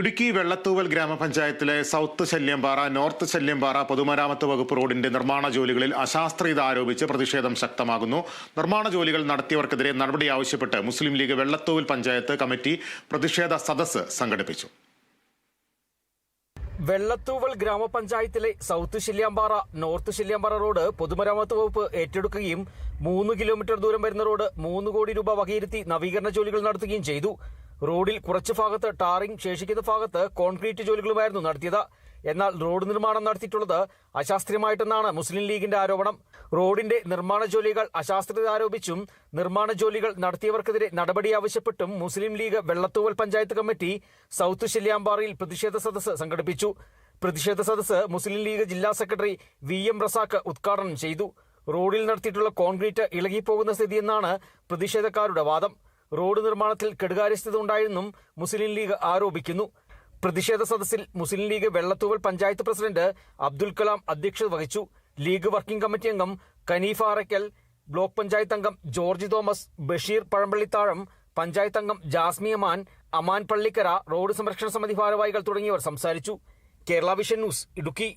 ഇടുക്കി വെള്ളത്തൂവൽ ഗ്രാമപഞ്ചായത്തിലെ south ശല്യംപാറ north ശല്യംപാറ പൊതുമരാമത്ത് വകുപ്പ് റോഡിന്റെ നിർമ്മാണ ജോലികളിൽ അശാസ്ത്രീയത ആരോപിച്ച് പ്രതിഷേധം ശക്തമാകുന്നു. നിർമ്മാണ ജോലികൾ നടത്തിയവർക്കെതിരെ നടപടി ആവശ്യപ്പെട്ട് മുസ്ലിം ലീഗ് വെള്ളത്തൂവൽ പഞ്ചായത്ത് കമ്മിറ്റി പ്രതിഷേധ സദസ്സ് സംഘടിപ്പിച്ചു. വെള്ളത്തൂവൽ ഗ്രാമപഞ്ചായത്തിലെ south Shalyampara north Shalyampara road പൊതുമരാമത്ത് വകുപ്പ് ഏറ്റെടുക്കുകയും മൂന്ന് കിലോമീറ്റർ ദൂരം വരുന്ന റോഡ് മൂന്ന് കോടി രൂപ വകയിരുത്തി നവീകരണ ജോലികൾ നടത്തുകയും ചെയ്തു. റോഡിൽ കുറച്ച് ഭാഗത്ത് ടാറിംഗ് ശേഷിക്കുന്ന ഭാഗത്ത് കോൺക്രീറ്റ് ജോലികളുമായിരുന്നു നടത്തിയത്. എന്നാൽ റോഡ് നിർമ്മാണം നടത്തിയിട്ടുള്ളത് അശാസ്ത്രീയമായിട്ടെന്നാണ് മുസ്ലിം ലീഗിന്റെ ആരോപണം. റോഡിന്റെ നിർമ്മാണ ജോലികൾ അശാസ്ത്രീയത ആരോപിച്ചും നിർമ്മാണ ജോലികൾ നടത്തിയവർക്കെതിരെ നടപടി ആവശ്യപ്പെട്ടും Muslim league Vellathooval panchayat committee south ശല്യാമ്പാറയിൽ പ്രതിഷേധ സദസ്സ് സംഘടിപ്പിച്ചു. പ്രതിഷേധ സദസ്സ് മുസ്ലിം ലീഗ് ജില്ലാ സെക്രട്ടറി വി എം റസാഖ് ഉദ്ഘാടനം ചെയ്തു. റോഡിൽ നടത്തിയിട്ടുള്ള കോൺക്രീറ്റ് ഇളകിപ്പോകുന്ന സ്ഥിതിയെന്നാണ് പ്രതിഷേധക്കാരുടെ വാദം. റോഡ് നിർമ്മാണത്തിൽ കെടുകാര്യസ്ഥത ഉണ്ടായെന്നും മുസ്ലിം ലീഗ് ആരോപിക്കുന്നു. പ്രതിഷേധ സദസ്സിൽ മുസ്ലിം ലീഗ് വെള്ളത്തൂവൽ പഞ്ചായത്ത് പ്രസിഡന്റ് അബ്ദുൽ കലാം അധ്യക്ഷത വഹിച്ചു. ലീഗ് വർക്കിംഗ് കമ്മിറ്റി അംഗം കനീഫ അറയ്ക്കൽ ബ്ലോക്ക് പഞ്ചായത്ത് അംഗം ജോർജ് തോമസ് ബഷീർ പഴമ്പള്ളിത്താഴം പഞ്ചായത്ത് അംഗം ജാസ്മി അമാൻ അമാൻ പള്ളിക്കര റോഡ് സംരക്ഷണ സമിതി ഭാരവാഹികൾ തുടങ്ങിയവർ സംസാരിച്ചു. Kerala vision news Idukki.